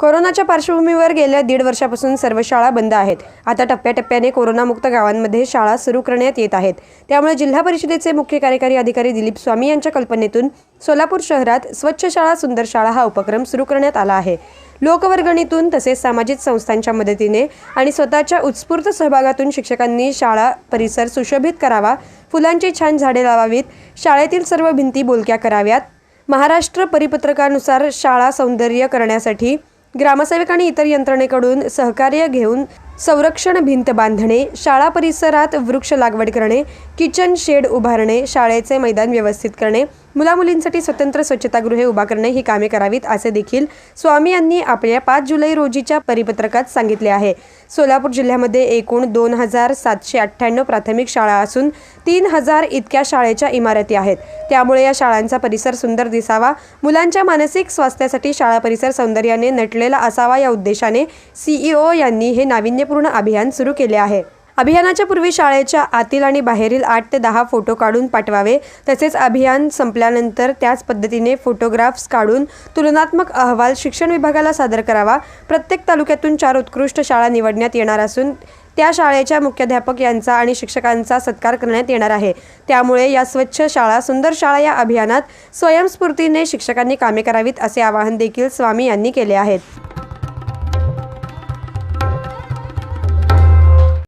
कोरोनाच्या पार्श्वभूमीवर गेल्या दीड वर्षापासून सर्व शाळा बंद आहेत. आता टप्प्याटप्प्याने कोरोनामुक्त गावांमध्ये शाळा सुरू करण्यात येत आहेत. त्यामुळे जिल्हा परिषदेचे मुख्य कार्यकारी अधिकारी दिलीप स्वामी यांच्या कल्पनेतून सोलापूर शहरात स्वच्छ शाळा सुंदर शाळा हा उपक्रम सुरू करण्यात आला आहे. लोकवर्गणीतून तसेच सामाजिक संस्थांच्या मदतीने आणि स्वतःच्या उत्स्फूर्त सहभागातून शिक्षकांनी शाळा परिसर सुशोभित करावा फुलांची छान झाडे लावावीत शाळेतील सर्व भिंती बोलक्या कराव्यात. महाराष्ट्र परिपत्रकानुसार शाळा सौंदर्य करण्यासाठी ग्रामसेवक आणि इतर यंत्रणेकडून सहकार्य घेऊन संरक्षण भिंत बांधणे शाळा परिसरात वृक्ष लागवड करणे किचन शेड उभारणे शाळेचे मैदान व्यवस्थित करणे मुलामुलींसाठी स्वतंत्र स्वच्छतागृहे उभा करणे ही कामे करावीत असे देखील स्वामी यांनी आपल्या पाच जुलै रोजीच्या परिपत्रकात सांगितले आहे. सोलापूर जिल्ह्यामध्ये एकूण दोन हजार सातशे अठ्ठ्याण्णव प्राथमिक शाळा असून तीन हजार इतक्या शाळेच्या इमारती आहेत. त्यामुळे या शाळांचा परिसर सुंदर दिसावा मुलांच्या मानसिक स्वास्थ्यासाठी शाळा परिसर सौंदर्याने नटलेला असावा या उद्देशाने सीईओ यांनी हे नाविन्यपूर्ण अभियान सुरू केले आहे. अभियानाच्या पूर्वी शाळेच्या आतील आणि बाहेरील आठ ते दहा फोटो काढून पाठवावे. तसेच अभियान संपल्यानंतर त्याच पद्धतीने फोटोग्राफ्स काढून तुलनात्मक अहवाल शिक्षण विभागाला सादर करावा. प्रत्येक तालुक्यातून चार उत्कृष्ट शाळा निवडण्यात येणार असून त्या शाळेच्या मुख्याध्यापक यांचा आणि शिक्षकांचा सत्कार करण्यात येणार आहे. त्यामुळे या स्वच्छ शाळा सुंदर शाळा या अभियानात स्वयंस्फूर्तीने शिक्षकांनी कामे करावीत असे आवाहन देखील स्वामी यांनी केले आहेत.